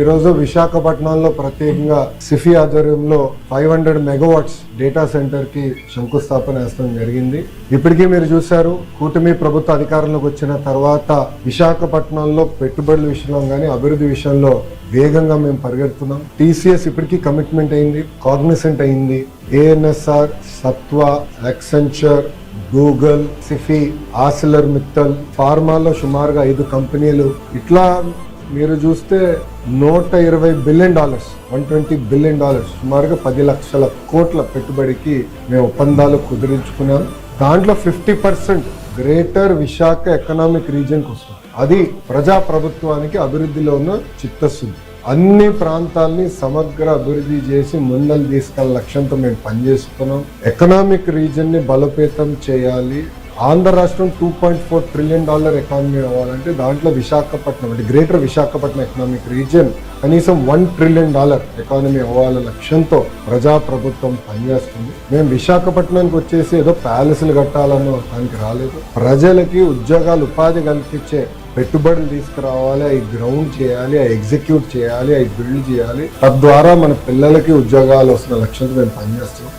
ఈరోజు విశాఖపట్నంలో ప్రత్యేకంగా సిఫి ఆధ్వర్యంలో ఫైవ్ హండ్రెడ్ మెగావాట్స్ డేటా సెంటర్కి శంకుస్థాపన వేస్తడం జరిగింది. ఇప్పటికీ మీరు చూశారు కూటమి ప్రభుత్వ అధికారంలోకి వచ్చిన తర్వాత విశాఖపట్నంలో పెట్టుబడుల విషయంలో కానీ అభివృద్ధి విషయంలో వేగంగా మేము పరిగెడుతున్నాం. టీసీఎస్ ఇప్పటికీ కమిట్మెంట్ అయింది కాగ్నిసెంట్ అయింది. ANSR Sattva Accenture Google Sify Arcelor Mittal ఫార్మాలో సుమారుగా ఐదు కంపెనీలు ఇట్లా మీరు చూస్తే నూట ఇరవై billion dollars one twenty billion dollars సుమారుగా పది లక్షల కోట్ల పెట్టుబడికి మేము ఒప్పందాలు కుదిరించుకున్నాం. దాంట్లో fifty percent greater Visakha economic రీజియన్కి వస్తుంది అది ప్రజా ప్రభుత్వానికి అభివృద్ధిలో ఉన్న చిత్తశుద్ధి. అన్ని ప్రాంతాల్ని సమగ్ర అభివృద్ధి చేసి ముందలు తీసుకెళ్ళ లక్ష్యంతో మేము పనిచేస్తున్నాం. ఎకనామిక్ రీజన్ని బలోపేతం చేయాలి. ఆంధ్ర రాష్ట్రం two point four trillion dollar economy అవ్వాలంటే దాంట్లో విశాఖపట్నం అంటే గ్రేటర్ విశాఖపట్నం ఎకనామిక్ రీజియన్ కనీసం వన్ ట్రిలియన్ డాలర్ ఎకానమీ అవ్వాల లక్ష్యంతో ప్రజా ప్రభుత్వం పనిచేస్తుంది. మేము విశాఖపట్నానికి వచ్చేసి ఏదో ప్యాలెస్లు కట్టాలన్న దానికి రాలేదు. ప్రజలకి ఉద్యోగాలు ఉపాధి కల్పించే పెట్టుబడులు తీసుకురావాలి అవి గ్రౌండ్ చేయాలి అవి ఎగ్జిక్యూట్ చేయాలి అవి బిల్డ్ చేయాలి. తద్వారా మన పిల్లలకి ఉద్యోగాలు వస్తున్న లక్ష్యంతో మేము పనిచేస్తున్నాం.